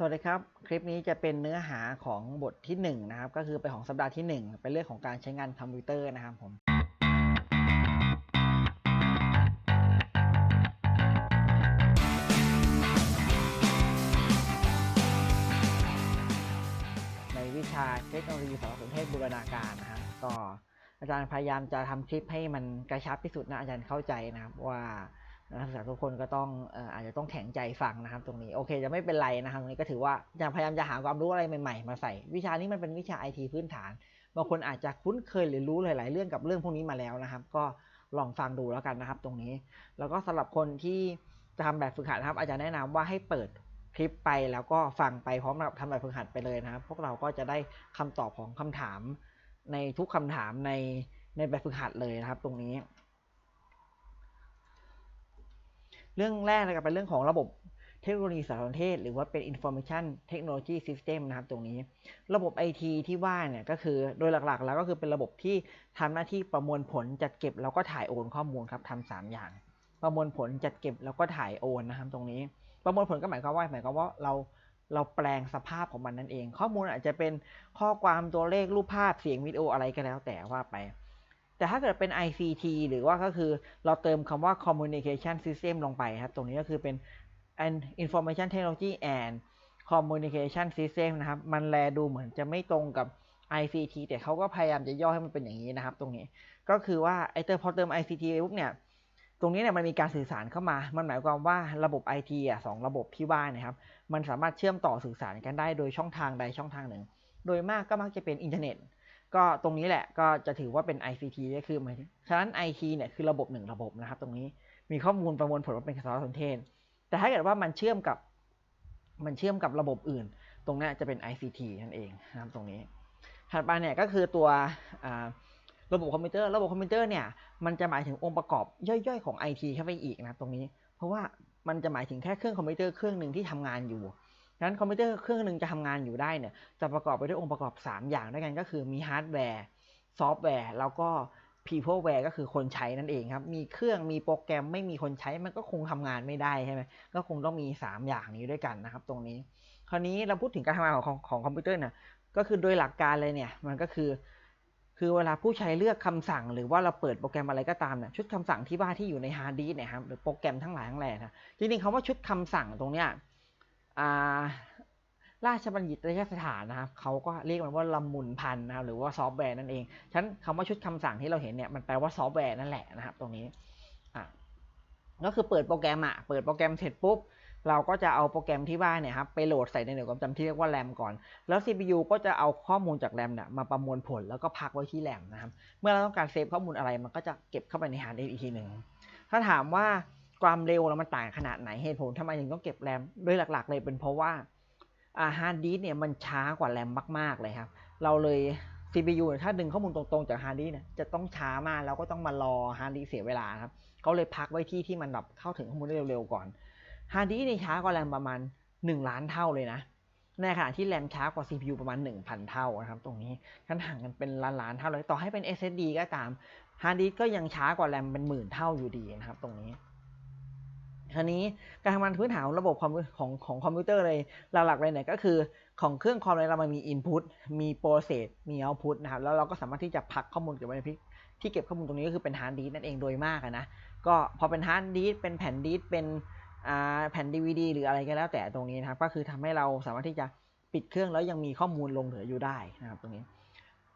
สวัสดีครับ คลิปนี้จะเป็นเนื้อหาของบทที่1นะครับ ก็คือเป็นของสัปดาห์ที่ 1 เป็นเรื่องของการใช้งานคอมพิวเตอร์นะครับผม ในวิชาเทคโนโลยีสารสนเทศบูรณาการนะครับก็อาจารย์พยายามจะทำคลิปให้มันกระชับที่สุดนะอาจารย์เข้าใจนะครับว่า นักศึกษาทุกคนก็ต้องอาจจะต้องแข็งใจฟังนะครับ ตรงนี้โอเค จะไม่เป็นไรนะครับตรงนี้ก็ถือว่าจะพยายามจะหาความรู้อะไรใหม่ๆ มาใส่ วิชานี้มันเป็นวิชาไอทีพื้นฐานบางคนอาจจะคุ้นเคยหรือรู้หลายๆ เรื่องกับเรื่องพวกนี้มาแล้วนะครับ ก็ลองฟังดูแล้วกันนะครับ ตรงนี้ แล้วก็สำหรับคนที่จะทำแบบฝึกหัดนะครับ อาจารย์แนะนำว่าให้เปิดคลิปไปแล้วก็ฟังไปพร้อมกับทำแบบฝึกหัดไปเลยนะครับ พวกเราก็จะได้คำตอบของคำถามในทุกคำถามในในแบบฝึกหัดเลยนะครับ ตรงนี้ เรื่องแรกนะครับเป็นเรื่องของระบบเทคโนโลยีสารสนเทศ หรือว่าเป็น information technology system นะครับตรงนี้ ระบบ IT ที่ว่าเนี่ยก็คือโดยหลักๆ แล้วก็คือเป็นระบบที่ทำหน้าที่ประมวลผลจัดเก็บแล้วก็ถ่ายโอนข้อมูลครับทำสามอย่าง ประมวลผลจัดเก็บแล้วก็ถ่ายโอนนะครับตรงนี้ ประมวลผลก็หมายความว่าหมายความว่าเราเราแปลงสภาพของมันนั่นเอง ข้อมูลอาจจะเป็นข้อความตัวเลขรูปภาพเสียงวิดีโออะไรก็แล้วแต่ว่าไป แต่ถ้าเกิดเป็น ICT หรือว่าก็คือเราเติมคำว่า communication system ลงไปครับ ตรงนี้ก็คือเป็น information technology and communication system นะครับ มันแลดูเหมือนจะไม่ตรงกับ ICT แต่เขาก็พยายามจะย่อให้มันเป็นอย่างนี้นะครับ ตรงนี้ ก็คือว่าไอเติมพอเติม ICT ปปุ๊บเนี่ย ตรงนี้เนี่ยมันมีการสื่อสารเข้ามา มันหมายความว่าระบบ IT อะสองระบบที่ว่านะครับ มันสามารถเชื่อมต่อสื่อสารกันได้โดยช่องทางใดช่องทางหนึ่ง โดยมากก็มักจะเป็นอินเทอร์เน็ต ก็ตรงนี้แหละก็จะถือว่าเป็น ICT ก็คือหมายถึงฉะนั้น IT เนี่ยคือระบบหนึ่งระบบนะครับตรงนี้มีข้อมูลประมวลผลว่าเป็นสารสนเทศ แต่ถ้าเกิดว่ามันเชื่อมกับ มันเชื่อมกับระบบอื่น ตรงนี้จะเป็น ICT นั่นเองนะครับตรงนี้ ถัดไปเนี่ยก็คือตัวระบบคอมพิวเตอร์ ระบบคอมพิวเตอร์เนี่ยมันจะหมายถึงองค์ประกอบย่อยๆของ IT เข้าไปอีกนะตรงนี้ เพราะว่ามันจะหมายถึงแค่เครื่องคอมพิวเตอร์เครื่องหนึ่งที่ทำงานอยู่ นั้นคอมพิวเตอร์เครื่องหนึ่งจะทำงานอยู่ได้เนี่ยจะประกอบไปด้วยองค์ประกอบ 3 อย่างด้วยกันก็คือมีฮาร์ดแวร์ซอฟต์แวร์แล้วก็ peopleware ก็คือคนใช้นั่นเองครับ มีเครื่องมีโปรแกรมไม่มีคนใช้มันก็คงทำงานไม่ได้ใช่ไหมก็คงต้องมี 3 อย่างนี้ด้วยกันนะครับ ตรงนี้ คราวนี้เราพูดถึงการทำงานของของของคอมพิวเตอร์เนี่ยก็คือโดยหลักการเลยเนี่ยมันก็คือ คือเวลาผู้ใช้เลือกคำสั่ง หรือว่าเราเปิดโปรแกรมอะไรก็ตามเนี่ยชุดคำสั่งที่ว่านที่อยู่ในฮาร์ดดิสเนี่ยครับหรือโปรแกรมทั้งหลายทั้งแหล่นะจริงๆคำว่าชุดคำสั่งตรงเนี้ย ราชบัณฑิตยสถานนะครับเขาก็เรียกมันว่าละมุนพันนะครับหรือว่าซอฟต์แวร์นั่นเองฉะนั้นคำว่าชุดคำสั่งที่เราเห็นเนี่ยมันแปลว่าซอฟต์แวร์นั่นแหละนะครับ ตรงนี้อะก็คือเปิดโปรแกรมอะเปิดโปรแกรมเสร็จปุ๊บเราก็จะเอาโปรแกรมที่ว่าเนี่ยครับไปโหลดใส่ในหน่วยความจำที่เรียกว่าแรมก่อน แล้ว CPU ก็จะเอาข้อมูลจากแรมเนี่ยมาประมวลผลแล้วก็พักไว้ที่แรมนะครับ เมื่อเราต้องการเซฟข้อมูลอะไรมันก็จะเก็บเข้าไปในฮาร์ดดิสก์อีกทีหนึ่งถ้าถามว่า ความเร็วแล้วมันต่างขนาดไหนเหตุผลทำไมถึงต้องเก็บแรมโดยหลัก ๆ เลยเป็นเพราะว่าฮาร์ดดิสเนี่ยมันช้ากว่าแรมมาก ๆ เลยครับ เราเลย CPU ถ้าดึงข้อมูลตรงๆจากฮาร์ดดิสเนี่ยจะต้องช้ามากแล้วก็ต้องมารอฮาร์ดดิสเสียเวลาครับเขาเลยพักไว้ที่ที่มันแบบเข้าถึงข้อมูลได้เร็วๆก่อนฮาร์ดดิสก์นี่ช้ากว่าแรมประมาณ 1 ล้านเท่าเลยนะในขณะที่แรมช้ากว่า CPU ประมาณ 1,000 เท่านะครับตรงนี้ขั้นห่างกันเป็นล้านๆเท่าเลยต่อให้เป็น SSD ก็ตามฮาร์ดดิสก็ยังช้ากว่าแรมเป็นหมื่นเท่าอยู่ดีนะครับตรงนี้ คราวนี้การทำงานพื้นฐานของระบบคอมของของคอมพิวเตอร์เลยหลักๆเลยเนี่ยก็คือของเครื่องคอมเลยเรามันมี input มีโปรเซสมี output นะครับแล้วเราก็สามารถที่จะพักข้อมูลเก็บไว้ในพิที่เก็บข้อมูลตรงนี้ก็คือเป็นฮาร์ดดิสก์นั่นเองโดยมากนะก็พอเป็นฮาร์ดดิสก์เป็นแผ่นดิสก์เป็นแผ่น DVD หรืออะไรก็แล้วแต่ตรงนี้นะครับก็คือทำให้เราสามารถที่จะปิดเครื่องแล้วยังมีข้อมูลลงเหลืออยู่ได้นะครับตรงนี้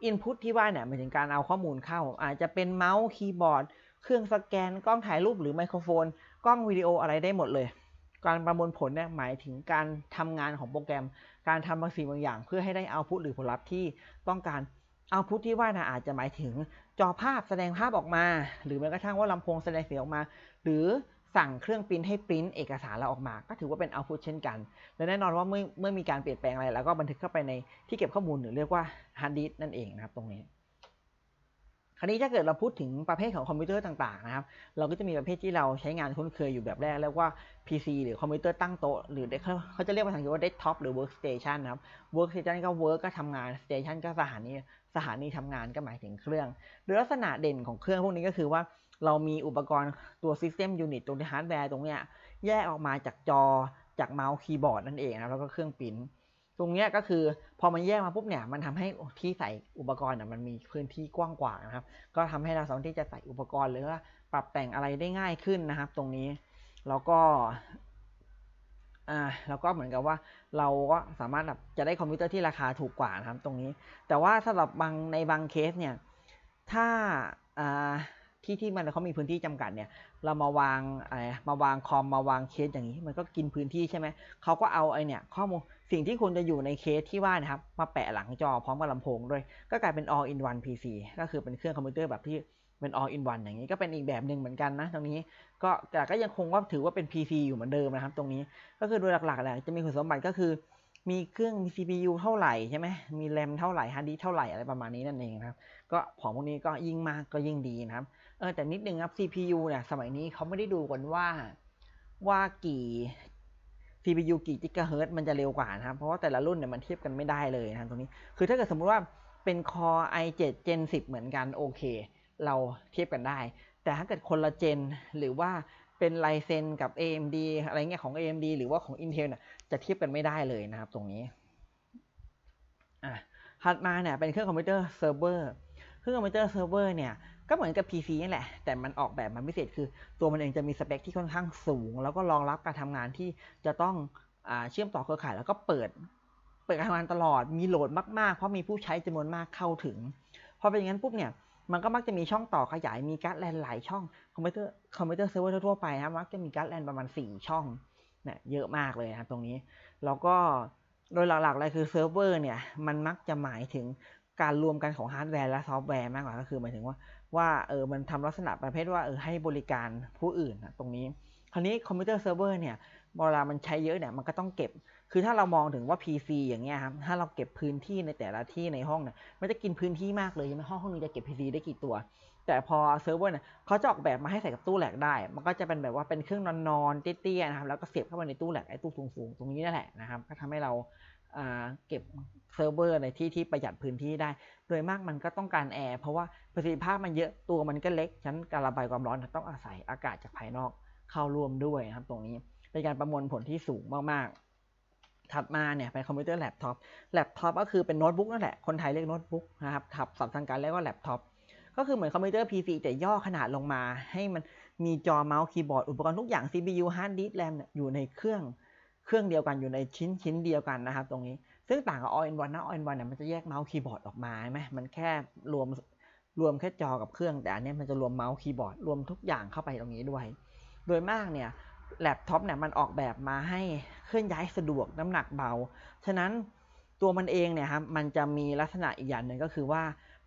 Input ที่ว่าเนี่ยหมายถึงการเอาข้อมูลเข้า อาจจะเป็นเมาส์คีย์บอร์ดเครื่องสแกนกล้องถ่ายรูปหรือไมโครโฟน กล้องวิดีโออะไรได้หมดเลย การประมวลผลเนี่ยหมายถึงการทำงานของโปรแกรม การทำบางสิ่งบางอย่าง เพื่อให้ได้เอาพุตหรือผลลัพธ์ที่ต้องการเอาพุตที่ว่านะอาจจะหมายถึงจอภาพแสดงภาพออกมา หรือแม้กระทั่งว่าลำโพงแสดงเสียงออกมา หรือสั่งเครื่องปริ้นให้ปริ้นเอกสารเราออกมา ก็ถือว่าเป็นเอาพุตเช่นกัน และแน่นอนว่าเมื่อเมื่อมีการเปลี่ยนแปลงอะไร แล้วก็บันทึกเข้าไปในที่เก็บข้อมูลหรือเรียกว่าฮาร์ดดิสก์นั่นเองนะครับตรงนี้ ราวนี้ถ้าเกิดเราพูดถึงประเภทของคอมพิวเตอร์ต่างๆนะครับ เราก็จะมีประเภทที่เราใช้งานคุ้นเคยอยู่แบบแรกเรียกว่า PC หรือคอมพิวเตอร์ตั้งโต๊ะหรือเขาจะเรียกภาษาอังกฤษว่า desktop หรือ workstation นะครับ workstation ก็ work ก็ทำงาน station ก็สถานีสถานีทำงานก็หมายถึงเครื่อง โดยลักษณะเด่นของเครื่องพวกนี้ก็คือว่าเรามีอุปกรณ์ตัว system unit ตรงที่ฮาร์ดแวร์ตรงเนี้ยแยกออกมาจากจอจากเมาส์คีย์บอร์ดนั่นเองนะแล้วก็เครื่องปริ้น ตรงเนี้ยก็คือพอมันแยกมาปุ๊บเนี่ยมันทำให้ที่ใส่อุปกรณ์มันมีพื้นที่กว้างกว่านะครับ ก็ทำให้เราสามารถที่จะใส่อุปกรณ์หรือว่าปรับแต่งอะไรได้ง่ายขึ้นนะครับ ตรงนี้แล้วก็อ่าแล้วก็เหมือนกับว่าเราก็สามารถแบบจะได้คอมพิวเตอร์ที่ราคาถูกกว่านะครับ ตรงนี้ แต่ว่าสำหรับบางในบางเคสเนี่ยถ้าอ่าที่ที่มันเขามีพื้นที่จำกัดเนี่ย เรามาวางอะไรมาวางคอมมาวางเคสอย่างนี้ มันก็กินพื้นที่ใช่ไหมเขาก็เอาไอเนี่ยข้อมูล สิ่งที่ควรจะอยู่ในเคสที่ว่านะครับ มาแปะหลังจอพร้อมกับลำโพงด้วย ก็กลายเป็น all in one PC ก็คือเป็นเครื่องคอมพิวเตอร์แบบที่เป็น all in one อย่างนี้ก็เป็นอีกแบบหนึ่งเหมือนกันนะตรงนี้ก็แต่ก็ยังคงว่าถือว่าเป็น PC อยู่เหมือนเดิมนะครับ ตรงนี้ก็คือโดยหลักๆแหละจะมีคุณสมบัติก็คือ มีเครื่องมี CPU เท่าไหร่ใช่ไหมมีแรมเท่าไหร่ฮาร์ดดิสเท่าไหร่อะไรประมาณนี้นั่นเองครับก็ของพวกนี้ก็ยิ่งมากก็ยิ่งดีนะครับเออแต่นิดนึงครับ CPU เนี่ยสมัยนี้เขาไม่ได้ดูกันว่าว่ากี่ CPU กี่กิกะเฮิร์ตมันจะเร็วกว่านะครับ เพราะว่าแต่ละรุ่นเนี่ยมันเทียบกันไม่ได้เลยนะครับตรงนี้ คือถ้าเกิดสมมุติว่าเป็น Core i7 Gen 10 เหมือนกันโอเค เราเทียบกันได้ แต่ถ้าเกิดคนละเจนหรือว่าเป็นไลเซนกับ AMD อะไรเงี้ยของ AMD หรือว่าของ Intel เนี่ยจะเทียบกันไม่ได้เลยนะครับตรงนี้อะถัดมาเนี่ยเป็นเครื่องคอมพิวเตอร์เซิร์ฟเวอร์ เครื่องคอมพิวเตอร์เซิร์ฟเวอร์เนี่ย ก็เหมือนกับ PC นี่แหละ แต่มันออกแบบมาพิเศษคือ ตัวมันเองจะมีสเปคที่ค่อนข้างสูง แล้วก็รองรับการทำงานที่จะต้องอเชื่อมต่อเครือข่าย แล้วก็เปิด เปิดการทำงานตลอด มีโหลดมากๆ เพราะมีผู้ใช้จำนวนมากเข้าถึง พอเป็นอย่างนั้นปุ๊บเนี่ย มันก็มักจะมีช่องต่อขยาย มีการ์ดแลนหลายช่อง คอมพิวเตอร์ คอมพิวเตอร์เซิร์ฟเวอร์ทั่วไปนะมักจะมีการ์ดแลนประมาณ 4 ช่องเนี่ยเยอะมากเลยนะครับตรงนี้ แล้วก็โดยหลักๆเลยคือเซิร์ฟเวอร์เนี่ย มันมักจะหมายถึงการรวมกันของฮาร์ดแวร์และซอฟต์แวร์มากกว่า ก็คือหมายถึงว่า ว่าเออมันทำลักษณะประเภทว่าเออให้บริการผู้อื่นนะตรงนี้ คราวนี้คอมพิวเตอร์เซิร์ฟเวอร์เนี่ยเวลามันใช้เยอะเนี่ยมันก็ต้องเก็บ คือถ้าเรามองถึงว่า PC อย่างเงี้ยครับถ้าเราเก็บพื้นที่ในแต่ละที่ในห้องเนี่ยมันจะกินพื้นที่มากเลยใช่ไหมห้องห้องนี้จะเก็บ PC ได้กี่ตัว แต่พอเซิร์ฟเวอร์เนี่ยเขาจะออกแบบมาให้ใส่กับตู้แหลกได้ มันก็จะเป็นแบบว่าเป็นเครื่องนอนๆเตี้ยๆนะครับแล้วก็เสียบเข้าไปในตู้แหลกไอ้ตู้สูงๆตรงนี้นั่นแหละนะครับก็ทำให้เรา เก็บเซิร์ฟเวอร์ในที่ที่ประหยัดพื้นที่ได้ โดยมากมันก็ต้องการแอร์เพราะว่าประสิทธิภาพมันเยอะตัวมันก็เล็กฉะนันการระบายความร้อนต้องอาศัยอากาศจากภายนอกเข้าร่วมด้วยนะครับ ตรงนี้เป็นการประมวลผลที่สูงมากๆ ถัดมาเนี่ยเป็นคอมพิวเตอร์แล็ปท็อปแล็ปท็อปก็คือเป็นโน้ตบุ๊กนั่นแหละ คนไทยเรียกโน้ตบุ๊กนะครับถับสับทางการเรียกว่าแล็ปท็อปก็คือเหมือนคอมพิวเตอร์ PC แต่ย่อขนาดลงมา ให้มันมีจอเมาส์คีย์บอร์ดอุปกรณ์ทุกอย่าง CPU hard disk RAM อยู่ในเครื่อง เครื่องเดียวกันอยู่ในชิ้นชิ้นเดียวกันนะครับ ตรงนี้ ซึ่งต่างกับ all in one นะ all in one เนี่ยมันจะแยกเมาส์คีย์บอร์ดออกมาใช่ไหมมันแค่รวมรวมแค่จอกับเครื่อง แต่อันนี้มันจะรวมเมาส์คีย์บอร์ดรวมทุกอย่างเข้าไปตรงนี้ด้วย โดยมากเนี่ยแล็ปท็อปเนี่ยมันออกแบบมาให้เคลื่อนย้ายสะดวกน้ำหนักเบา ฉะนั้นตัวมันเองเนี่ยครับมันจะมีลักษณะอีกอย่างหนึ่งก็คือว่า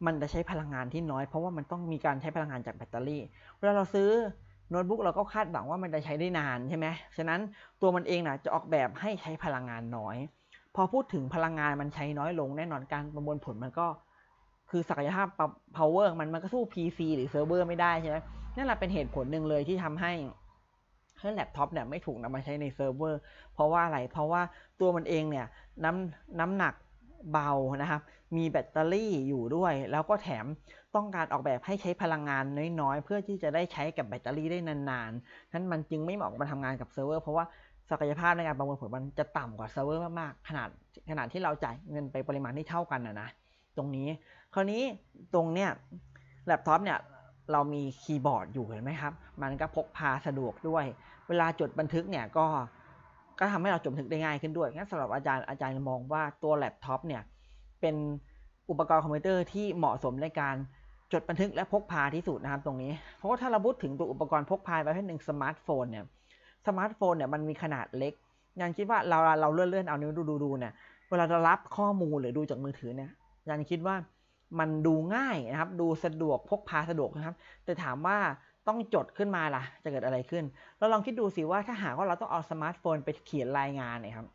มันจะใช้พลังงานที่น้อย เพราะว่ามันต้องมีการใช้พลังงานจากแบตเตอรี่เวลาเราซื้อ โน้ตบุ๊กเราก็คาดหวังว่ามันจะใช้ได้นานใช่ไหมฉะนั้นตัวมันเองนะจะออกแบบให้ใช้พลังงานน้อย พอพูดถึงพลังงานมันใช้น้อยลงแน่นอนการประมวลผลมันก็คือศักยภาพ power มันมันก็สู้ PC หรือเซิร์ฟเวอร์ไม่ได้ใช่ไหมนั่นแหละเป็นเหตุผลหนึ่งเลยที่ทำให้เครื่องแล็ปท็อปเนี่ยไม่ถูกนำมาใช้ในเซิร์ฟเวอร์เพราะว่าอะไร เพราะว่าตัวมันเองเนี่ยน้ำน้ำหนักเบานะครับ มีแบตเตอรี่อยู่ด้วย แล้วก็แถมต้องการออกแบบให้ใช้พลังงานน้อยๆ เพื่อที่จะได้ใช้กับแบตเตอรี่ได้นานๆนั้นมันจึงไม่เหมาะมาทำงานกับเซิร์ฟเวอร์เพราะว่าศักยภาพในการประมวลผลมันจะต่ำกว่าเซิร์ฟเวอร์มากๆขนาดขนาดที่เราจ่ายเงินไปปริมาณที่เท่ากันนะนะตรงนี้ คราวนี้ตรงเนี้ยแล็ปท็อปเนี่ยเรามีคีย์บอร์ดอยู่เห็นไหมครับ มันก็พกพาสะดวกด้วย เวลาจดบันทึกเนี่ยก็ก็ทำให้เราจดบันทึกได้ง่ายขึ้นด้วยงั้นสำหรับอาจารย์อาจารย์มองว่าตัวแล็ปท็อปเนี่ย เป็นอุปกรณ์คอมพิวเตอร์ที่เหมาะสมในการจดบันทึกและพกพาที่สุดนะครับตรงนี้ เพราะว่าถ้าเราพูดถึงตัวอุปกรณ์พกพาประเภทหนึ่งสมาร์ทโฟนเนี่ยสมาร์ทโฟนเนี่ยมันมีขนาดเล็กยังคิดว่าเราเราเลื่อนเลื่อนเอานิ้วดูดูดูเนี่ยเวลาเรารับข้อมูลหรือดูจากมือถือเนี่ยยังคิดว่ามันดูง่ายนะครับ ดูสะดวกพกพาสะดวกนะครับ แต่ถามว่าต้องจดขึ้นมาล่ะ จะเกิดอะไรขึ้น เราลองคิดดูสิว่าถ้าหากว่าเราต้องเอาสมาร์ทโฟนไปเขียนรายงานเนี่ยครับ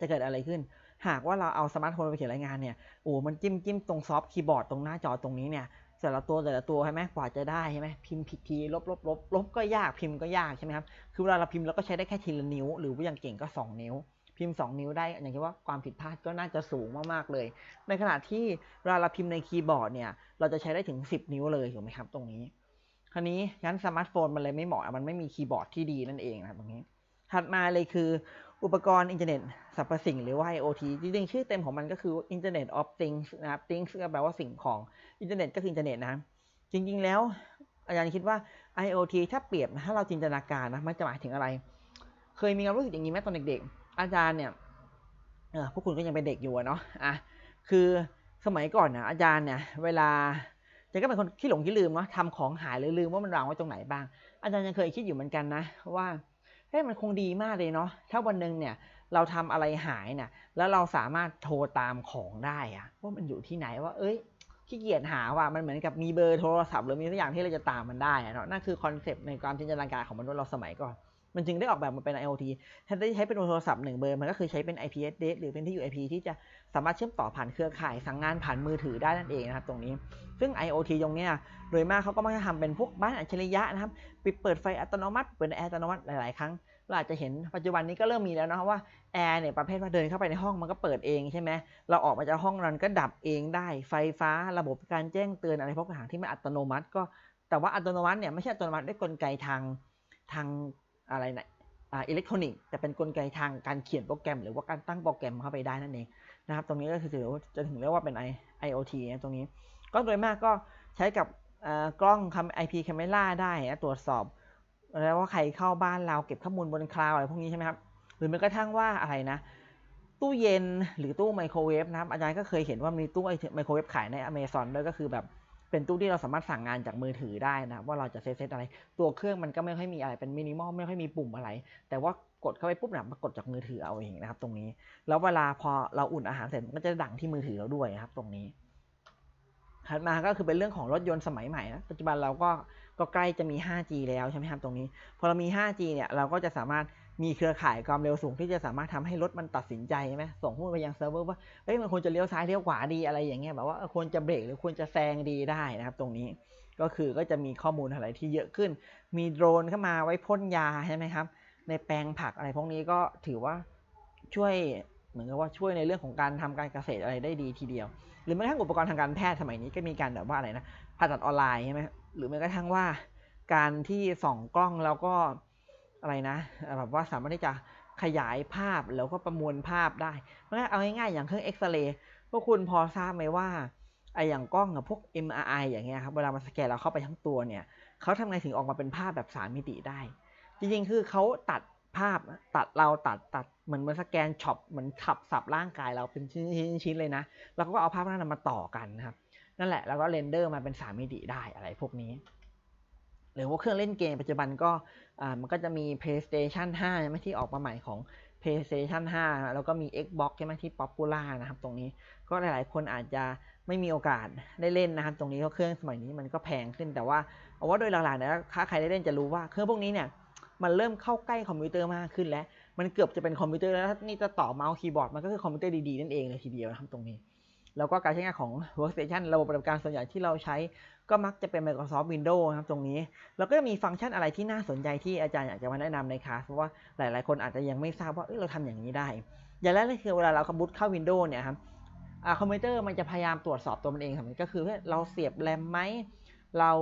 จะเกิดอะไรขึ้น หากว่าเราเอาสมาร์ทโฟนไปเขียนรายงานเนี่ยโอ้มันจิ้มจิ้มตรงซอฟต์คีย์บอร์ดตรงหน้าจอตรงนี้เนี่ยแต่ละตัวแต่ละตัวใช่ไหมกว่าจะได้ใช่ไหมพิมพ์ผิดทีลบลบลบลบก็ยากพิมพ์ก็ยากใช่ไหมครับคือเวลาเราพิมพ์เราก็ใช้ได้แค่ทีละนิ้ว หรือว่าอย่างเก่งก็ 2 นิ้ว พิมพ์ 2 นิ้วได้อย่างที่ว่าความผิดพลาดก็น่าจะสูงมากๆเลย ในขณะที่เวลาเราพิมพ์ในคีย์บอร์ดเนี่ยเราจะใช้ได้ถึง 10 นิ้วเลยถูกไหมครับตรงนี้คราวนี้งั้นสมาร์ทโฟนมันเลยไม่เหมาะมันไม่มีคีย์บอร์ดที่ดีนั่นเองนะตรงนี้ถัดมาเลยคือ อุปกรณ์อินเทอร์เน็ตสรรพสิ่งหรือว่า IoT จริงๆ ชื่อเต็มของมันก็คือ Internet of Things นะครับ Things ก็แปลว่าสิ่งของอินเทอร์เน็ตก็คืออินเทอร์เน็ตนะจริงๆ แล้วอาจารย์คิดว่า IoT ถ้าเปรียบถ้าเราจินตนาการนะมันจะหมายถึงอะไร เคยมีความรู้สึกอย่างนี้ไหมตอนเด็กๆ อาจารย์เนี่ยเออพวกคุณก็ยังเป็นเด็กอยู่เนาะอะคือสมัยก่อนนะอาจารย์เนี่ยเวลาจะก็เป็นคนขี้หลงขี้ลืมเนาะทำของหายหรือลืมว่ามันวางไว้ตรงไหนบ้าง อาจารย์ยังเคยคิดอยู่เหมือนกันนะว่า เฮ้ยมันคงดีมากเลยเนาะถ้าวันหนึ่งเนี่ยเราทำอะไรหายเนี่ยแล้วเราสามารถโทรตามของได้อะว่ามันอยู่ที่ไหนว่า เอ้ยขี้เกียจหาว่ามันเหมือนกับมีเบอร์โทรศัพท์หรือมีสักอย่างที่เราจะตามมันได้เนาะนั่นคือคอนเซปต์ในความจินตนาการของมนุษย์เราสมัยก่อน มันจึงได้ออกแบบมาเป็น IoT แทนที่ใช้เป็นโทรศัพท์หนึ่งเบอร์มันก็คือใช้เป็น IP address หรือเป็นที่อยู่ IP ที่จะสามารถเชื่อมต่อผ่านเครือข่าย สั่งงานผ่านมือถือได้นั่นเองนะครับตรงนี้ ซึ่ง IoT ตรงนี้โดยมากเขาก็มักจะทำเป็นพวกบ้านอัจฉริยะนะครับปิดเปิดไฟอัตโนมัติเปิดแอร์อัตโนมัติหลายๆครั้งเราอาจจะเห็นปัจจุบันนี้ก็เริ่มมีแล้วนะว่าแอร์เนี่ยประเภทว่าเดินเข้าไปในห้องมันก็เปิดเองใช่ไหมเราออกมาจากห้องนั้นก็ดับเองได้ ไฟฟ้าระบบการแจ้งเตือนอะไรพวกต่างที่ไม่อัตโนมัติก็แต่ว่าอัตโนมัติเนี่ยไม่ใช่อัตโนมัติด้วยกลไกทางทาง อะไรนะอิเล็กทรอนิกส์แต่เป็นกลไกทางการเขียนโปรแกรม หรือว่าการตั้งโปรแกรมเข้าไปได้นั่นเองนะครับ ตรงนี้ก็คือถือจะถึงเรียกว่าเป็น IoT นะตรงนี้ ก็โดยมากก็ใช้กับกล้องคำ IP camera ได้นะตรวจสอบ แล้วว่าใครเข้าบ้านเราเก็บข้อมูลบนคลาวอะไรพวกนี้ใช่ไหมครับ หรือแม้กระทั่งว่าอะไรนะ ตู้เย็นหรือตู้ไมโครเวฟนะครับ อาจารย์ก็เคยเห็นว่ามีตู้ไมโครเวฟขายในอเมซอนด้วยก็คือแบบ เป็นตู้ที่เราสามารถสั่งงานจากมือถือได้นะว่าเราจะเซตอะไร ตัวเครื่องมันก็ไม่ค่อยมีอะไรเป็นมินิมอลไม่ค่อยมีปุ่มอะไร แต่ว่ากดเข้าไปปุ๊บนี่ยมากดจากมือถือเอาเองนะครับ ตรงนี้ แล้วเวลาพอเราอุ่นอาหารเสร็จมันก็จะดังที่มือถือเราด้วยนะครับ ตรงนี้ถัดมาก็คือเป็นเรื่องของรถยนต์สมัยใหม่นะปัจจุบันเราก็ก็ใกล้จะมี 5G แล้วใช่ไหมครับตรงนี้ พอเรามี 5G เนี่ยเราก็จะสามารถ มีเครือข่ายความเร็วสูงที่จะสามารถทำให้รถมันตัดสินใจใช่ไหมส่งข้อมูลไปยังเซิร์ฟเวอร์ว่าเอ้ยมันควรจะเลี้ยวซ้ายเลี้ยวขวาดีอะไรอย่างเงี้ยแบบว่าควรจะเบรกหรือควรจะแซงดีได้นะครับ ตรงนี้ก็คือก็จะมีข้อมูลอะไรที่เยอะขึ้น มีโดรนเข้ามาไว้พ่นยาใช่ไหมครับ ในแปลงผักอะไรพวกนี้ก็ถือว่าช่วยเหมือนกับว่าช่วยในเรื่องของการทำการเกษตรอะไรได้ดีทีเดียว หรือแม้กระทั่งอุปกรณ์ทางการแพทย์สมัยนี้ก็มีการแบบว่าอะไรนะผ่าตัดออนไลน์ใช่ไหมหรือแม้กระทั่งว่า การที่ส่องกล้องแล้วก็ อะไรนะแบบว่าสามารถที่จะขยายภาพแล้วก็ประมวลภาพได้เมันก็เอาง่ายๆอย่างเครื่องเอ็กซเรย์พวกคุณพอทราบไหมว่าไออย่างกล้องกับพวก MRI อย่างเงี้ยครับเวลามันสแกนเราเข้าไปทั้งตัวเนี่ยเขาทำไงถึงออกมาเป็นภาพแบบสามมิติได้ จริงๆคือเขาตัดภาพตัดเราตัดตัดเหมือนมันสแกนช็อปเหมือนขับสับร่างกายเราเป็นชิ้นๆเลยนะแล้วก็เอาภาพนั้นมาต่อกันนะครับนั่นแหละแล้วก็เรนเดอร์มาเป็นสามมิติได้อะไรพวกนี้ หรือว่าเครื่องเล่นเกมปัจจุบันก็มันก็จะมี PlayStation 5ใช่ไหมที่ออกมาใหม่ของ PlayStation 5 แล้วก็มี Xbox ใช่ไหมที่ Popular นะครับ ตรงนี้ก็หลาย ๆ คนอาจจะไม่มีโอกาสได้เล่นนะครับ ตรงนี้เพราะเครื่องสมัยนี้มันก็แพงขึ้นแต่ว่าเอาว่าโดยหลักๆนี่ยถ้าใครได้เล่นจะรู้ว่าเครื่องพวกนี้เนี่ยมันเริ่มเข้าใกล้คอมพิวเตอร์มากขึ้นแล้ว มันเกือบจะเป็นคอมพิวเตอร์แล้วนี่จะต่อเมาส์คีย์บอร์ดมันก็คือคอมพิวเตอร์ดีๆนั่นเองเลยทีเดียวนะครับตรงนี้ แล้วก็การใช้งานของ workstation ระบบปฏิบัติการส่วนใหญ่ที่เราใช้ ก็มักจะเป็น Microsoft Windows ครับตรงนี้ แล้วก็จะมีฟังก์ชันอะไรที่น่าสนใจที่อาจารย์อยากจะมาแนะนำในคลาสเพราะว่าหลายๆ คนอาจจะยังไม่ทราบว่าเเราทำอย่างนี้ได้ อย่างแรกเลยคือเวลาเราคอมบูตเข้า Windows เนี่ยครับคอมพิวเตอร์มันจะพยายามตรวจสอบตัวมันเองครับก็คือเราเสียบแรมไหมเรา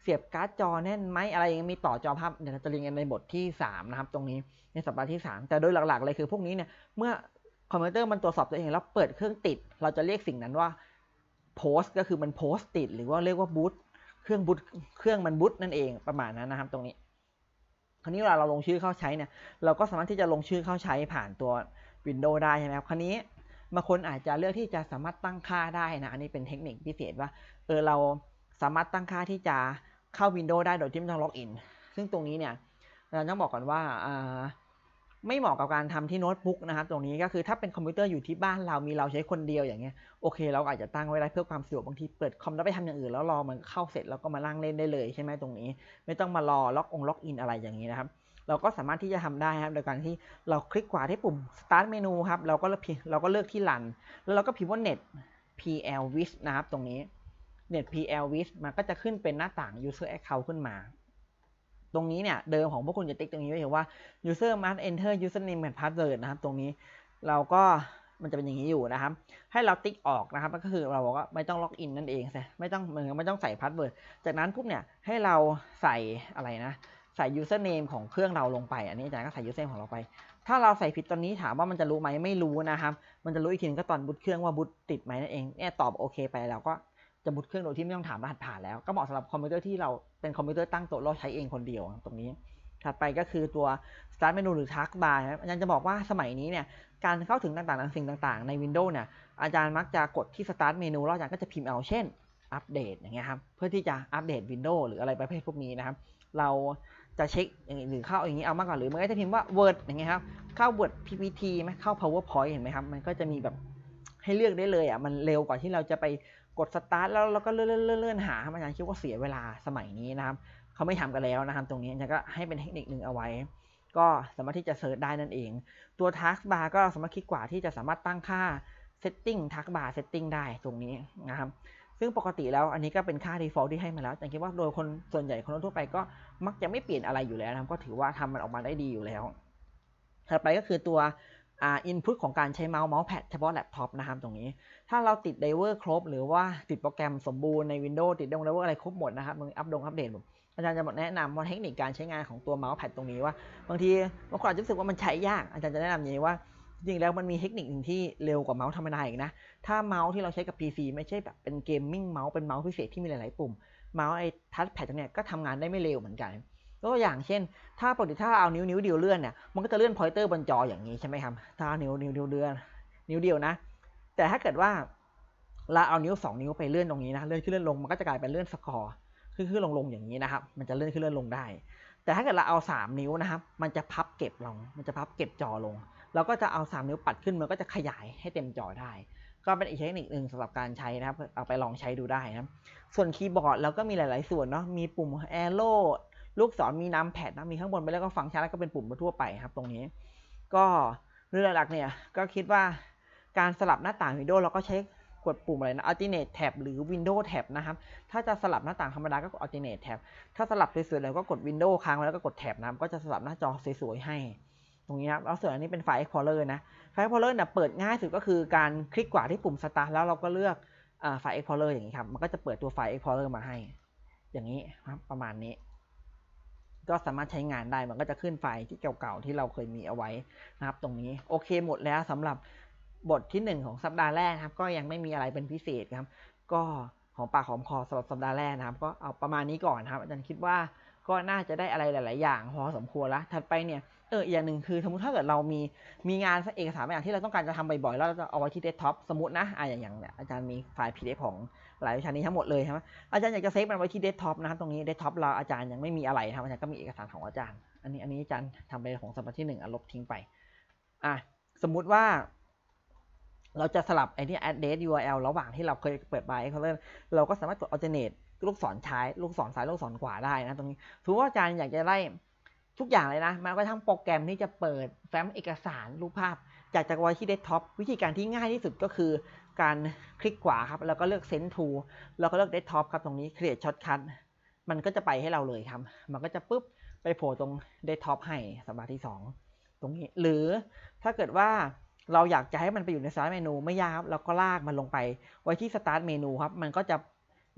เสียบการ์ดจอแน่นไหมอะไรอย่างนี้มีต่อจอภาพเดี๋ยวเราจะเรียนกันในบทที่ 3 นะครับ ตรงนี้ในสัปดาห์ที่ 3 แต่โดยหลักๆเลยคือพวกนี้เนี่ยเมื่อคอมพิวเตอร์มันตรวจสอบตัวเองแล้วเปิดเครื่องติด เราจะเรียกสิ่งนั้นว่า โพสก็คือมันโพสติดหรือว่าเรียกว่าบูตเครื่องบูตเครื่องมันบูตนั่นเองประมาณนั้นนะครับ ตรงนี้ คราวนี้เวลาเราลงชื่อเข้าใช้เนี่ยเราก็สามารถที่จะลงชื่อเข้าใช้ผ่านตัว Windows ได้ใช่ไหมครับคราวนี้บางคนอาจจะเลือกที่จะสามารถตั้งค่าได้นะอันนี้เป็นเทคนิคพิเศษว่าเออเราสามารถตั้งค่าที่จะเข้า Windows ได้โดยที่ไม่ต้องล็อกอินซึ่งตรงนี้เนี่ยเราต้องบอกก่อนว่า ไม่เหมาะกับการทำที่โน้ตบุ๊กนะครับตรงนี้ก็คือถ้าเป็นคอมพิวเตอร์อยู่ที่บ้านเรามีเราใช้คนเดียวอย่างเงี้ยโอเค เราอาจจะตั้งไว้ได้เพื่อความสะดวกบางทีเปิดคอมแล้วไปทำอย่างอื่นแล้วรอมันเข้าเสร็จแล้วก็มาล่างเล่นได้เลยใช่ไหมตรงนี้ ไม่ต้องมารอล็อกองล็อกอินอะไรอย่างนี้นะครับเราก็สามารถที่จะทำได้ครับโดยการที่เราคลิกขวาที่ปุ่ม start menu ครับเราก็เลือกเราก็เลือกที่ run แล้วเราก็พิมพ์ว่า net pl w i s นะครับตรงนี้ net pl w i s มันก็จะขึ้นเป็นหน้าต่าง user account ขึ้นมา ตรงนี้เนี่ยเดิมของพวกคุณจะติ๊กตรงนี้ไว้เห็นว่า user must enter username and password นะครับ ตรงนี้เราก็มันจะเป็นอย่างนี้อยู่นะครับ ให้เราติ๊กออกนะครับ ก็คือเราบอกว่าไม่ต้องล็อกอินนั่นเองใช่ไม่ต้องมือไม่ต้องใส่พาสเวิร์ด จากนั้นปุ๊บเนี่ยให้เราใส่อะไรนะ ใส่ username ของเครื่องเราลงไป อันนี้อาจารย์ก็ใส่ username ของเราไป ถ้าเราใส่ผิดตอนนี้ถามว่ามันจะรู้ไหมไม่รู้นะครับ มันจะรู้อีกทีนึงก็ตอนบูตเครื่องว่าบูตติดไหมนั่นเองเนี่ยตอบโอเคไปแล้วก็ จะบูตเครื่องโดยที่ไม่ต้องถามรหัสผ่านแล้ว ก็เหมาะสำหรับคอมพิวเตอร์ที่เราเป็นคอมพิวเตอร์ตั้งโต๊ะเราใช้เองคนเดียวตรงนี้ ถัดไปก็คือตัว start menu หรือ task bar นะครับอาจารย์จะบอกว่าสมัยนี้เนี่ยการเข้าถึงต่างๆสิ่งต่างๆ ใน Windows เนี่ยอาจารย์มักจะกดที่ start menu แล้วอาจารย์ก็จะพิมพ์เอาเช่นอัปเดตอย่างเงี้ยครับเพื่อที่จะอัปเดต Windows หรืออะไรประเภทพวกนี้นะครับ เราจะเช็คอย่างนี้หรือเข้าอย่างนี้เอามากกว่าหรือมันก็จะพิมพ์ว่า Word อย่างเงี้ยครับเข้า Word PPT ไหมเข้า PowerPoint เห็นไหมครับมันก็จะมีแบบให้เลือกได้เลยอะมันเร็วกว่าที่เราจะไป กด start แล้วเราก็เลื่อนเลื่อนเลื่อนหาครับอาจารย์คิดว่าเสียเวลาสมัยนี้นะครับเขาไม่ทำกันแล้วนะครับตรงนี้อาจารย์ก็ให้เป็นเทคนิคหนึ่งเอาไว้ ก็สามารถที่จะเซิร์ชได้นั่นเอง ตัว task bar ก็สามารถคลิกกว่าที่จะสามารถตั้งค่า setting task bar setting ได้ตรงนี้นะครับซึ่งปกติแล้วอันนี้ก็เป็นค่า default ที่ให้มาแล้วแต่คิดว่าโดยคนส่วนใหญ่คนทั่วไปก็มักจะไม่เปลี่ยนอะไรอยู่แล้วนะครับก็ถือว่าทำมันออกมาได้ดีอยู่แล้ว ถัดไปก็คือตัว อ่า input ของการใช้เมาส์เมาส์แพดเฉพาะแล็ปท็อปนะครับตรงนี้ ถ้าเราติดไดเวอร์ครบ หรือว่าติดโปรแกรมสมบูรณ์ใน Windows ติดดงไดเวอร์อะไรครบหมดนะครับมึงอัปดงอัปเดตหมอาจารย์จะบอกแนะนำว่าเทคนิคการใช้งานของตัวเมาส์แพดตรงนี้ว่าบางทีบางคนอาจจะรู้สึกว่ามันใช้ยาก อาจารย์จะแนะนำอย่างนี้ว่าจริงๆแล้วมันมีเทคนิคหนึ่งที่เร็วกว่าเมาส์ธรรมดาอีกนะ ถ้าเมาส์ที่เราใช้กับ PC ไม่ใช่แบบเป็นเกมมิ่งเมาส์เป็นเมาส์พิเศษที่มีหลายๆปุ่ม เมาส์ไอ้ทัชแพดเนี่ยก็ทำงานได้ไม่เร็วเหมือนกัน ตัวอย่างเช่น ถ้าปกติถ้าเอานิ้วนิ้วเดียวเลื่อนเนี่ยมันก็จะเลื่อนพอยเตอร์บนจออย่างนี้ใช่ไหมครับถ้าเอานิ้วนิ้วเดียวเลื่อน นิ้วเดียวนะ แต่ถ้าเกิดว่าเราเอานิ้วสองนิ้วไปเลื่อนตรงนี้นะเลื่อนขึ้นเลื่อนลงมันก็จะกลายเป็นเลื่อนสกอร์ขึ้นขึ้นลงลงอย่างนี้นะครับ มันจะเลื่อนขึ้นเลื่อนลงได้ แต่ถ้าเกิดเราเอาสามนิ้วนะครับ มันจะพับเก็บลง มันจะพับเก็บจอลง เราก็จะเอาสามนิ้วปัดขึ้นมันก็จะขยายให้เต็มจอได้ ก็เป็นอีกเทคนิคหนึ่งสำหรับการใช้นะครับ เอาไปลองใช้ดูได้นะ ส่วนคีย์บอร์ดเราก็มีหลาย ๆ ส่วนเนาะ มีปุ่ม arrow ลูกศรมีน้ำแพดนะมีข้างบนไปแล้วก็ฟังก์ชันแล้วก็เป็นปุ่มทั่วไปครับ ตรงนี้ ก็เรื่องหลักๆเนี่ยก็คิดว่าการสลับหน้าต่าง Windows เราก็ใช้กดปุ่มอะไรนะ alternate tab หรือ Windows tab นะครับ ถ้าจะสลับหน้าต่างธรรมดาก็กด alternate tab ถ้าสลับสวยๆแล้วก็กด Windows ค้างไว้แล้วก็กด tab นะครับก็จะสลับหน้าจอสวยๆให้ ตรงนี้ครับแล้วส่วนอันนี้เป็นไฟล์ Explorer นะไฟล์ Explorer เนี่ยเปิดง่ายสุดก็คือการคลิกขวาที่ปุ่ม Start แล้วเราก็เลือกไฟล์ Explorer อย่างนี้ครับมันก็จะเปิดตัวไฟล์ Explorer มาให้ อย่างนี้ครับประมาณนี้ ก็สามารถใช้งานได้มันก็จะขึ้นไฟล์ที่เก่าๆที่เราเคยมีเอาไว้นะครับตรงนี้โอเคหมดแล้วสำหรับบทที่ 1 ของสัปดาห์แรกนะครับ ก็ยังไม่มีอะไรเป็นพิเศษครับ ก็หอมปากหอมคอสำหรับสัปดาห์แรกนะครับ ก็เอาประมาณนี้ก่อนครับ อาจารย์คิดว่า ก็น่าจะได้อะไรหลาย ๆ อย่างพอสมควรแล้วถัดไปเนี่ยเอออีกอย่างหนึ่งคือสมมติถ้าเกิดเรามีมีงานเอกสารบางอย่างที่เราต้องการจะทำบ่อย ๆ แล้วเราจะเอาไว้ที่เดสก์ท็อปสมมตินะอ่าอย่างอย่างเนี่ยอาจารย์มีไฟล์ PDF ของหลายวิชานี้ทั้งหมดเลยใช่ไหมอาจารย์อยากจะเซฟมันไว้ที่เดสก์ท็อปนะครับตรงนี้เดสก์ท็อปเราอาจารย์ยังไม่มีอะไรครับอาจารย์ก็มีเอกสารของอาจารย์ อันนี้อันนี้อาจารย์ทำไปของสัปดาห์ที่หนึ่งลบทิ้งไปอะสมมุติว่าเราจะสลับไอ้นี่ address URL ระหว่างที่เราเคยเปิดไว้เขาเรียกเราก็สามารถกด alternate ลูกศรซ้าย ลูกศรซ้ายลูกศรขวาได้นะตรงนี้ถือว่าอาจารย์อยากจะไล่ทุกอย่างเลยนะแม้กระทั่งโปรแกรมที่จะเปิดแฟ้มเอกสารรูปภาพ จากจากไว้ที่เดสก์ท็อปวิธีการที่ง่ายที่สุดก็คือ การคลิกขวาครับ แล้วก็เลือก Send to แล้วก็เลือกเดสก์ท็อปครับตรงนี้ Create Shortcut มันก็จะไปให้เราเลยครับ มันก็จะปุ๊บไปโผล่ตรงเดสก์ท็อปให้สัปดาห์ที่ 2 ตรงนี้ หรือถ้าเกิดว่าเราอยากจะให้มันไปอยู่ใน Start เมนูไม่ยากครับเราก็ลากมันลงไปไว้ที่ Start เมนูครับ มันก็จะ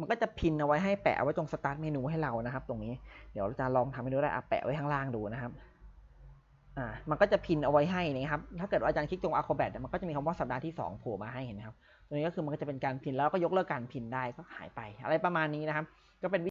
มันก็จะพินเอาไว้ให้แปะเอาไว้ตรงสตาร์ทเมนูให้เรานะครับ ตรงนี้เดี๋ยวอาจารย์ลองทำให้ดูได้อะแปะไว้ข้างล่างดูนะครับอ่ามันก็จะพินเอาไว้ให้นะครับ ถ้าเกิดว่าอาจารย์คลิกตรง Acrobat เนี่ยมันก็จะมีคำว่าสัปดาห์ที่2โผล่มาให้เห็นนะครับ ตรงนี้ก็คือมันก็จะเป็นการพินแล้วก็ยกเลิกการพินได้ก็หายไป อะไรประมาณนี้นะครับ ก็เป็น